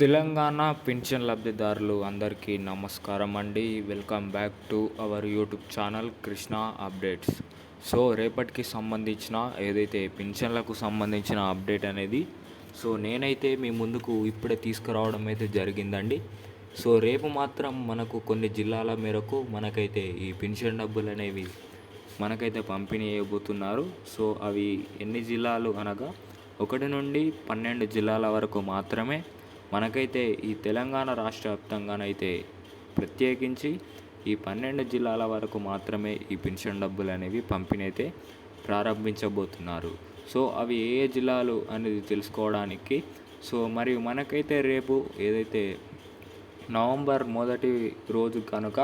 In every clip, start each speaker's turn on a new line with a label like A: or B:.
A: Telangana pension లబ్ధిదారులు అందరికీ నమస్కారం అండి. Welcome back to our YouTube channel Krishna updates. So రేపటికి సంబంధించిన ఏదైతే పింఛన్లకు సంబంధించిన అప్డేట్ అనేది సో నేనైతే మీ ముందుకు ఇప్పుడే తీసుకురావడం అయితే జరిగిందండి. సో రేపు మాత్రం మనకు కొన్ని జిల్లాల మేరకు మనకైతే ఈ పింఛన్ డబ్బులు అనేవి మనకైతే పంపిణీ చేయబోతున్నారు. సో అవి ఎన్ని జిల్లాలు అనగా ఒకటి నుండి పన్నెండు జిల్లాల వరకు మాత్రమే. మనకైతే ఈ తెలంగాణ రాష్ట్ర వ్యాప్తంగానైతే ప్రత్యేకించి ఈ పన్నెండు జిల్లాల వరకు మాత్రమే ఈ పెన్షన్ డబ్బులు అనేవి పంపిణీ అయితే ప్రారంభించబోతున్నారు. సో అవి ఏ ఏ జిల్లాలు అనేది తెలుసుకోవడానికి సో మరియు మనకైతే రేపు ఏదైతే నవంబర్ మొదటి రోజు కనుక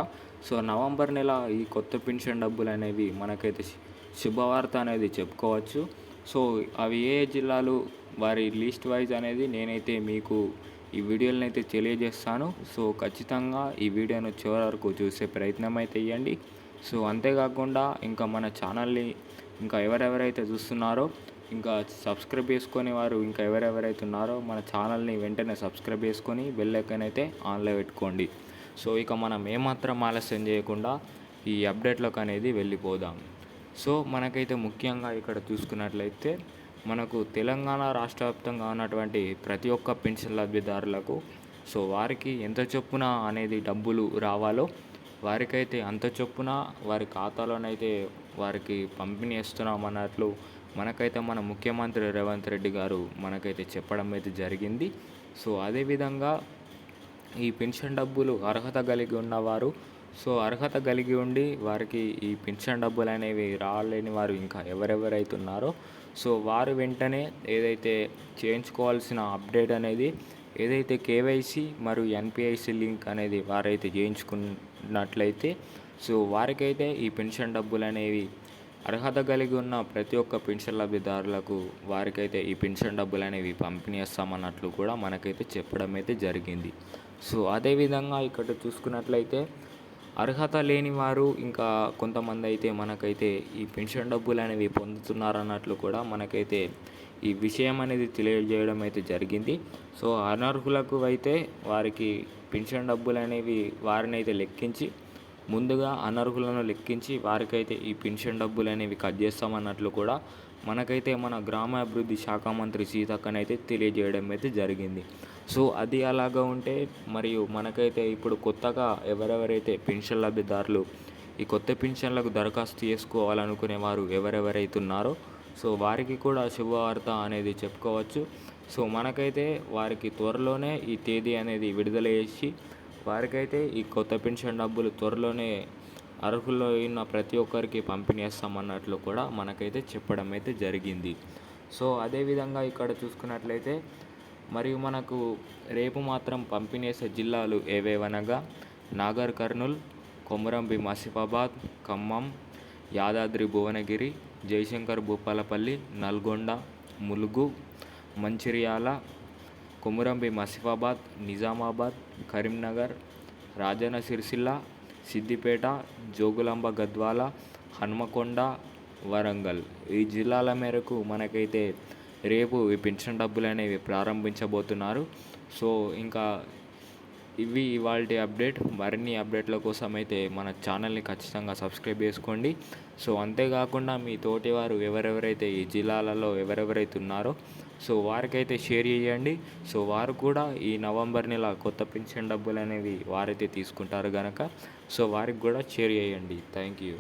A: సో నవంబర్ నెల ఈ కొత్త పెన్షన్ డబ్బులు అనేవి మనకైతే శుభవార్త అనేది చెప్పుకోవచ్చు. సో అవి ఏ జిల్లాలు వారి లిస్ట్ వైజ్ అనేది నేనైతే మీకు ఈ వీడియోలను అయితే తెలియజేస్తాను. సో ఖచ్చితంగా ఈ వీడియోను చివరి వరకు చూసే ప్రయత్నం అయితే ఇవ్వండి సో అంతేకాకుండా ఇంకా మన ఛానల్ని ఇంకా ఎవరెవరైతే చూస్తున్నారో ఇంకా సబ్స్క్రైబ్ చేసుకునే వారు ఇంకా ఎవరెవరైతే ఉన్నారో మన ఛానల్ని వెంటనే సబ్స్క్రైబ్ చేసుకొని బెల్లైకన్ అయితే ఆన్లో పెట్టుకోండి. సో ఇక మనం ఏమాత్రం ఆలస్యం చేయకుండా ఈ అప్డేట్లోకి అనేది వెళ్ళిపోదాం. సో మనకైతే ముఖ్యంగా ఇక్కడ చూసుకున్నట్లయితే మనకు తెలంగాణ రాష్ట్ర వ్యాప్తంగా ఉన్నటువంటి ప్రతి ఒక్క పెన్షన్ లబ్ధిదారులకు సో వారికి ఎంత చొప్పున అనేది డబ్బులు రావాలో వారికైతే అంత చొప్పున వారి ఖాతాలోనైతే వారికి పంపిణీ చేస్తున్నాం అన్నట్లు మనకైతే మన ముఖ్యమంత్రి రేవంత్ రెడ్డి గారు మనకైతే చెప్పడం అయితే జరిగింది. సో అదేవిధంగా ఈ పెన్షన్ డబ్బులు అర్హత కలిగి ఉన్నవారు సో అర్హత కలిగి ఉండి వారికి ఈ పెన్షన్ డబ్బులు అనేవి రాలేని వారు ఇంకా ఎవరెవరైతే ఉన్నారో సో వారు వెంటనే ఏదైతే చేయించుకోవాల్సిన అప్డేట్ అనేది ఏదైతే కేవైసీ మరియు ఎన్పిఐసి లింక్ అనేది వారైతే చేయించుకున్నట్లయితే సో వారికైతే ఈ పెన్షన్ డబ్బులు అనేవి అర్హత కలిగి ఉన్న ప్రతి ఒక్క పెన్షన్ లబ్ధిదారులకు వారికైతే ఈ పెన్షన్ డబ్బులు అనేవి పంపిణీ చేస్తామన్నట్లు కూడా మనకైతే చెప్పడం అయితే జరిగింది. సో అదేవిధంగా ఇక్కడ చూసుకున్నట్లయితే అర్హత లేని వారు ఇంకా కొంతమంది అయితే మనకైతే ఈ పెన్షన్ డబ్బులు అనేవి పొందుతున్నారన్నట్లు కూడా మనకైతే ఈ విషయం అనేది తెలియజేయడం అయితే జరిగింది. సో అనర్హులకు అయితే వారికి పెన్షన్ డబ్బులు అనేవి వారిని అయితే లెక్కించి ముందుగా అనర్హులను లెక్కించి వారికైతే ఈ పెన్షన్ డబ్బులు అనేవి కట్ చేస్తామన్నట్లు కూడా మనకైతే మన గ్రామాభివృద్ధి శాఖ మంత్రి సీతక్కనైతే తెలియజేయడం అయితే జరిగింది. సో అది అలాగా ఉంటే మరియు మనకైతే ఇప్పుడు కొత్తగా ఎవరెవరైతే పెన్షన్ లబ్ధిదారులు ఈ కొత్త పెన్షన్లకు దరఖాస్తు చేసుకోవాలనుకునే వారు ఎవరెవరైతే ఉన్నారో సో వారికి కూడా శుభవార్త అనేది చెప్పుకోవచ్చు. సో మనకైతే వారికి త్వరలోనే ఈ తేదీ అనేది విడుదల చేసి వారికైతే ఈ కొత్త పెన్షన్ డబ్బులు త్వరలోనే అర్హుల్లో ఉన్న ప్రతి ఒక్కరికి పంపిణీ చేస్తామన్నట్లు కూడా మనకైతే చెప్పడం అయితే జరిగింది. సో అదేవిధంగా ఇక్కడ చూసుకున్నట్లయితే మరియు మనకు రేపు మాత్రం పంపిణీ చేసే జిల్లాలు ఏవేవనగా నాగర్ కర్నూల్ కొమరం భీం ఆసిఫాబాద్ ఖమ్మం యాదాద్రి భువనగిరి జయశంకర్ భూపాలపల్లి నల్గొండ ములుగు మంచిర్యాల కొమురం భీం ఆసిఫాబాద్ నిజామాబాద్ కరీంనగర్ రాజన్న సిరిసిల్ల సిద్దిపేట జోగులాంబ గద్వాల హన్మకొండ వరంగల్. ఈ జిల్లాల మేరకు మనకైతే రేపు ఈ పెన్షన్ డబ్బులు అనేవి ప్రారంభించబోతున్నారు. సో ఇంకా ఇవి ఇవాళ అప్డేట్. మరిన్ని అప్డేట్ల కోసం అయితే మన ఛానల్ని ఖచ్చితంగా సబ్స్క్రైబ్ చేసుకోండి. సో అంతేకాకుండా మీ తోటి వారు ఎవరెవరైతే ఈ జిల్లాలలో ఎవరెవరైతే ఉన్నారో సో వారికైతే షేర్ చేయండి. సో వారు కూడా ఈ నవంబర్ నెల కొత్త పెన్షన్ డబ్బులు అనేవి వారైతే తీసుకుంటారు కనుక సో వారికి కూడా షేర్ చేయండి. Thank you